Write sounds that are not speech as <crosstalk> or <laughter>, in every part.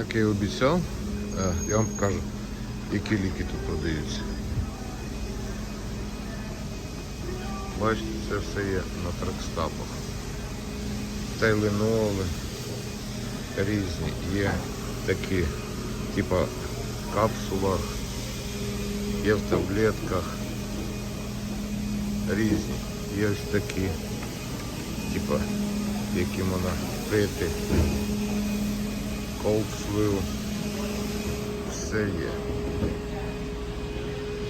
Як я і обіцяв, е, я вам покажу, які ліки тут продаються. Бачите, це все є на тракстапах. Тайленоли різні. Є такі, типа в капсулах, є в таблетках. Різні. Є ось такі, типа, які можна пити. Колдфлю. Все є.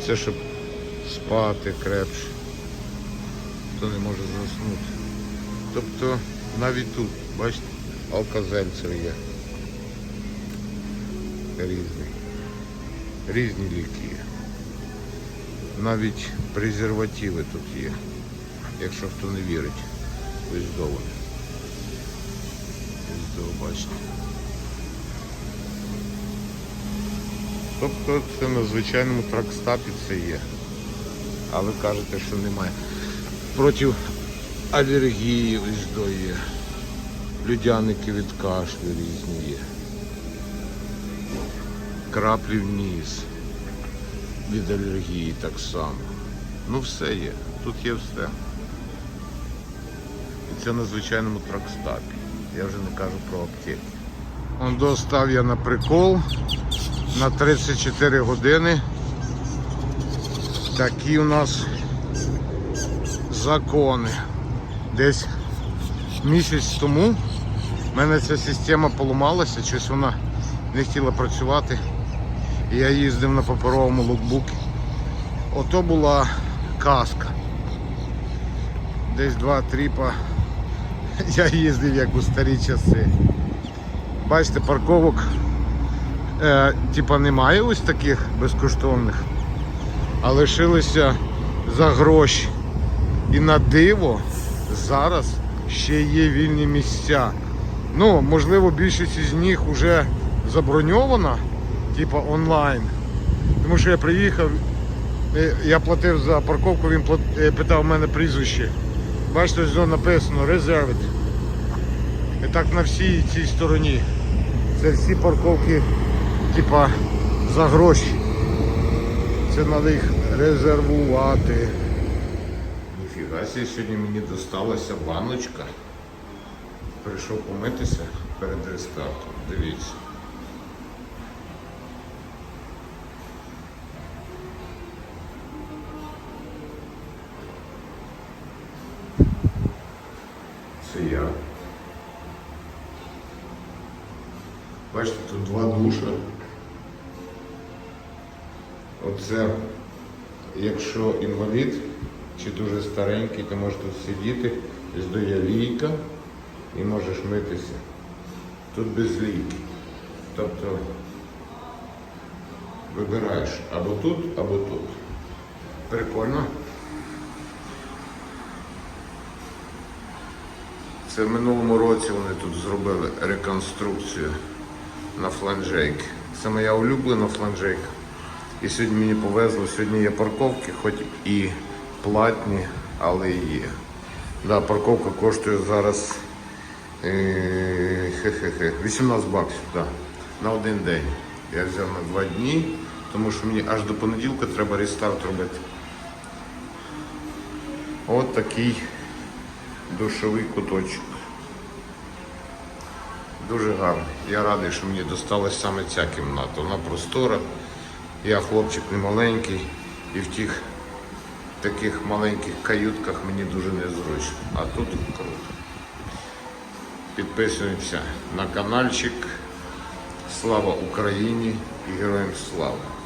Це щоб спати крепше. Хто не може заснути. Тобто навіть тут, бачите, алкозельцер є. Різні. Різні ліки є. Навіть презервативи тут є. Якщо хто не вірить. Ось до. Ось до, бачите. Тобто це на звичайному тракстапі це є. А ви кажете, що немає. Проти алергії ось до є. Людяники від кашлю різні є. Краплі вниз. Від алергії так само. Ну все є. Тут є все. І це на звичайному тракстапі. Я вже не кажу про аптеки. Он достав я на прикол на 34 години. Такі у нас закони. Десь місяць тому в мене ця система поламалася, щось вона не хотіла працювати. Я їздив на паперовому локбуці. Ото була каска. Десь два тріпа. <laughs> Я їздив як у старі часи. Бачите, парковок е, типа немає ось таких безкоштовних, а лишилися за гроші. І на диво зараз ще є вільні місця. Ну, можливо, більшість із них вже заброньована, типа онлайн. Тому що я приїхав, е, я платив за парковку, він е, питав у мене прізвище. Бачите, ось написано Reserved. І так на всій цій стороні. Це всі парковки, типа, за гроші. Це треба їх резервувати. Ніфіга сі, сьогодні мені досталася баночка. Прийшов помитися перед рестартом. Дивіться. Це я. Бачите, тут два душа. Оце, якщо інвалід чи дуже старенький, ти можеш тут сидіти, здає лійка і можеш митися. Тут без лійки. Тобто вибираєш або тут, або тут. Прикольно. Це в минулому році вони тут зробили реконструкцію на фланжейки. Це моя улюблена фланжейка. І сьогодні мені повезло, сьогодні є парковки, хоч і платні, але є. Да, парковка коштує зараз е, хе-хе-хе, 18 баксів да, на один день. Я взяв на два дні, тому що мені аж до понеділка треба рестарт робити. От такий душовий куточок. Дуже гарно. Я радий, що мені досталась саме ця кімната. Вона простора. Я хлопчик не маленький і в тих таких маленьких каютках мені дуже незручно. А тут круто. Підписуємося на каналчик. Слава Україні і героям слава!